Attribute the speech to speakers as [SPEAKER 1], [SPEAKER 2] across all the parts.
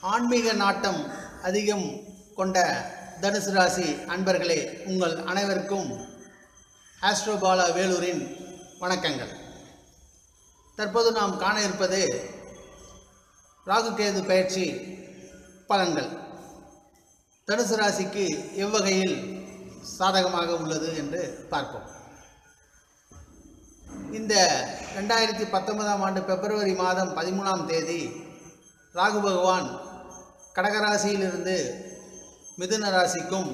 [SPEAKER 1] ஆன்மீக நாட்டம் அதிகம் கொண்ட தனுசு ராசி அன்பர்களே உங்கள் அனைவருக்கும் ஆஸ்ட்ரோபாலா வேலூரின் வணக்கங்கள். தற்போது நாம் காண இருப்பது ராகுகேது பயிற்சி பலன்கள். தனுசு ராசிக்கு எவ்வகையில் சாதகமாக உள்ளது என்று பார்ப்போம். இந்த ரெண்டாயிரத்தி பத்தொன்பதாம் ஆண்டு பிப்ரவரி மாதம் பதிமூணாம் தேதி ராகு பகவான் கடகராசியிலிருந்து மிதுன ராசிக்கும்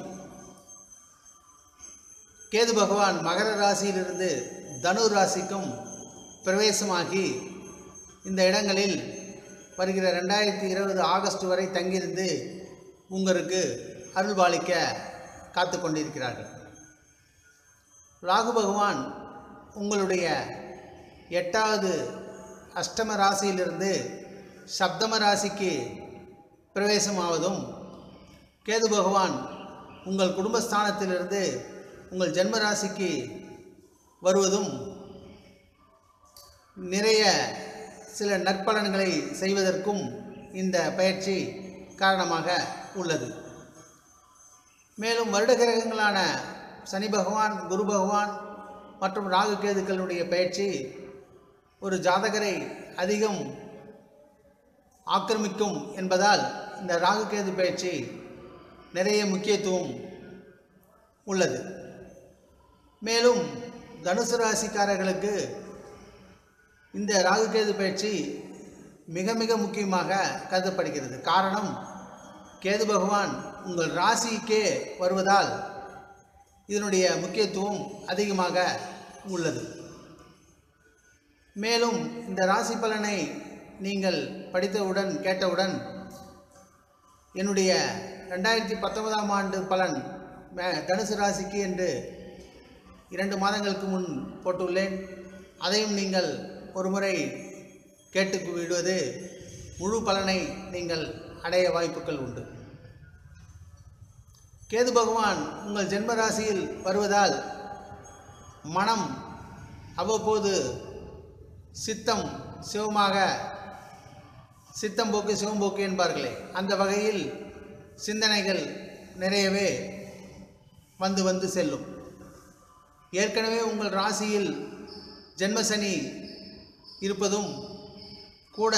[SPEAKER 1] கேது பகவான் மகர ராசியிலிருந்து தனு ராசிக்கும் பிரவேசமாகி இந்த இடங்களில் வருகிற ரெண்டாயிரத்தி இருபது ஆகஸ்ட் வரை தங்கியிருந்து உங்களுக்கு அருள்பாலிக்க காத்து கொண்டிருக்கிறார்கள். ராகு பகவான் உங்களுடைய எட்டாவது அஷ்டம ராசியிலிருந்து சப்தம ராசிக்கு பிரவேசமாவதும். கேது பகவான் உங்கள் குடும்பஸ்தானத்திலிருந்து உங்கள் ஜென்மராசிக்கு வருவதும் நிறைய சில நற்பலன்களை செய்வதற்கும் இந்த பயிற்சி காரணமாக உள்ளது. மேலும் வருட கிரகங்களான சனி பகவான் குரு பகவான் மற்றும் ராகு கேதுக்களுடைய பயிற்சி ஒரு ஜாதகரை அதிகம் ஆக்கிரமிக்கும் என்பதால் இந்த ராகு கேது பயிற்சி நிறைய முக்கியத்துவம் உள்ளது. மேலும் தனுசு ராசிக்காரர்களுக்கு இந்த ராகுகேது பயிற்சி மிக மிக முக்கியமாக கருதப்படுகிறது. காரணம் கேது பகவான் உங்கள் ராசிக்கே வருவதால் இதனுடைய முக்கியத்துவம் அதிகமாக உள்ளது. மேலும் இந்த ராசி பலனை நீங்கள் படித்தவுடன் கேட்டவுடன் என்னுடைய ரெண்டாயிரத்தி பத்தொன்பதாம் ஆண்டு பலன் மே- தனுசு ராசிக்கு என்று இரண்டு மாதங்களுக்கு முன் போட்டுள்ளேன். அதையும் நீங்கள் ஒருமுறை கேட்டு விடுவது முழு பலனை நீங்கள் அடைய வாய்ப்புகள் உண்டு. கேது பகவான் உங்கள் ஜென்ம ராசியில் வருவதால் மனம் அவ்வப்போது சித்தம் சிவமாக சித்தம் போக்கு சிவம்போக்கு என்பார்களே. அந்த வகையில் சிந்தனைகள் நிறையவே வந்து வந்து செல்லும். ஏற்கனவே உங்கள் ராசியில் ஜென்மசனி இருப்பதும் கூட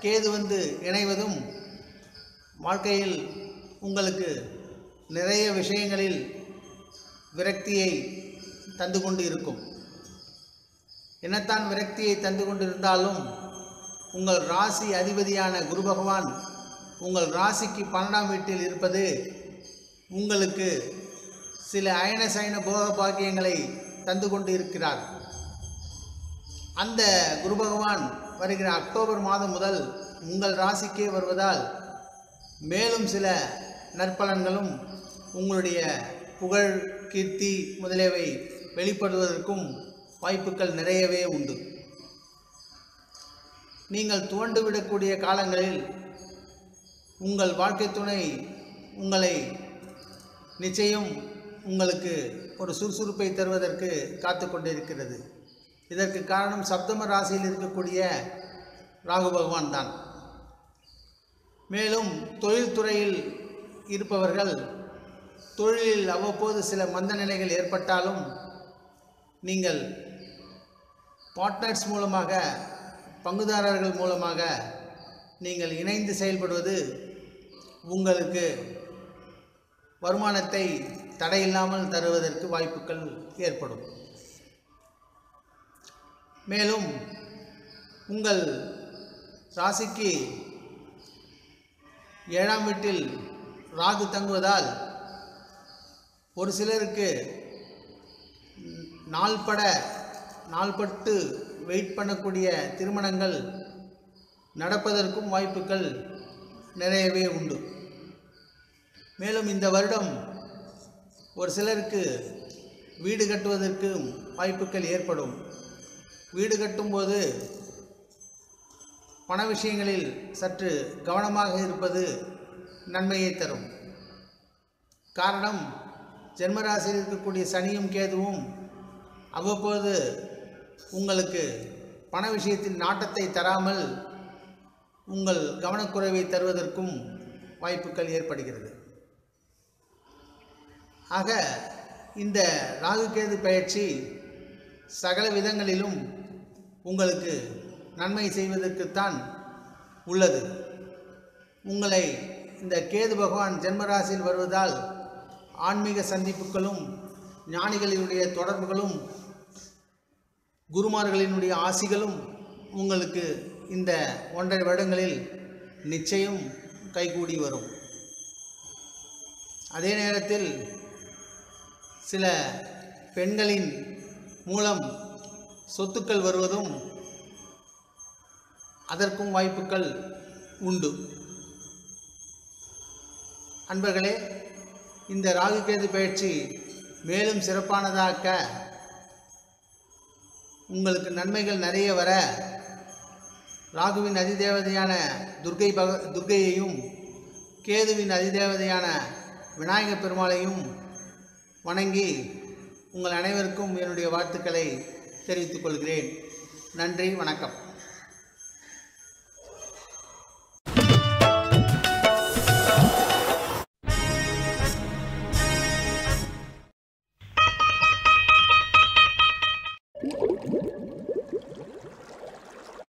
[SPEAKER 1] கேது வந்து இணைவதும் வாழ்க்கையில் உங்களுக்கு நிறைய விஷயங்களில் விரக்தியை தந்து கொண்டு இருக்கும். என்னத்தான் விரக்தியை தந்து கொண்டிருந்தாலும் உங்கள் ராசி அதிபதியான குரு பகவான் உங்கள் ராசிக்கு பன்னெண்டாம் வீட்டில் இருப்பது உங்களுக்கு சில அயன சயன போக பாக்கியங்களை தந்து கொண்டு இருக்கிறார் அந்த குரு பகவான் வருகிற அக்டோபர் மாதம் முதல் உங்கள் ராசிக்கே வருவதால் மேலும் சில நற்பலன்களும் உங்களுடைய புகழ் கீர்த்தி முதலியவை வெளிப்படுவதற்கும் வாய்ப்புகள் நிறையவே உண்டு. நீங்கள் துவண்டுவிடக்கூடிய காலங்களில் உங்கள் வாழ்க்கை துணை உங்களை நிச்சயம் உங்களுக்கு ஒரு சுறுசுறுப்பை தருவதற்கு காத்து கொண்டிருக்கிறது. இதற்கு காரணம் சப்தம ராசியில் இருக்கக்கூடிய ராகு பகவான் தான். மேலும் தொழில்துறையில் இருப்பவர்கள் தொழிலில் அவ்வப்போது சில மந்த நிலைகள் ஏற்பட்டாலும் நீங்கள் பார்ட்னர்ஸ் மூலமாக பங்குதாரர்கள் மூலமாக நீங்கள் இணைந்து செயல்படுவது உங்களுக்கு வருமானத்தை தடையில்லாமல் தருவதற்கு வாய்ப்புகள் ஏற்படும். மேலும் உங்கள் ராசிக்கு ஏழாம் வீட்டில் ராகு தங்குவதால் ஒரு சிலருக்கு நாள்பட நாள்பட்டு வெயிட் பண்ணக்கூடிய திருமணங்கள் நடப்பதற்கும் வாய்ப்புகள் நிறையவே உண்டு. மேலும் இந்த வருடம் ஒரு சிலருக்கு வீடு கட்டுவதற்கு வாய்ப்புகள் ஏற்படும். வீடு கட்டும்போது பண விஷயங்களில் சற்று கவனமாக இருப்பது நன்மையை தரும். காரணம் ஜென்மராசியில் இருக்கக்கூடிய சனியும் கேதுவும் அவ்வப்போது உங்களுக்கு பண விஷயத்தில் நாட்டத்தை தராமல் உங்கள் கவனக்குறைவை தருவதற்கும் வாய்ப்புகள் ஏற்படுகிறது. ஆக இந்த ராகுகேது பயிற்சி சகல விதங்களிலும் உங்களுக்கு நன்மை செய்வதற்குத்தான் உள்ளது. உங்களை இந்த கேது பகவான் ஜென்மராசியில் வருவதால் ஆன்மீக சந்திப்புகளும் ஞானிகளினுடைய தொடர்புகளும் குருமார்களினுடைய ஆசிகளும் உங்களுக்கு இந்த ஒன்றரை வருடங்களில் நிச்சயம் கைகூடி வரும். அதே நேரத்தில் சில பெண்களின் மூலம் சொத்துக்கள் வருவதும் அதற்கும் வாய்ப்புகள் உண்டு. அன்பர்களே இந்த ராகுகேது பயிற்சி மேலும் சிறப்பானதாக்க உங்களுக்கு நன்மைகள் நிறைய வர ராகுவின் அதிதேவதையான துர்கை பக துர்கையையும் கேதுவின் அதிதேவதையான விநாயகப் பெருமாளையும் வணங்கி உங்கள் அனைவருக்கும் என்னுடைய வாழ்த்துக்களை தெரிவித்துக் கொள்கிறேன். நன்றி வணக்கம்.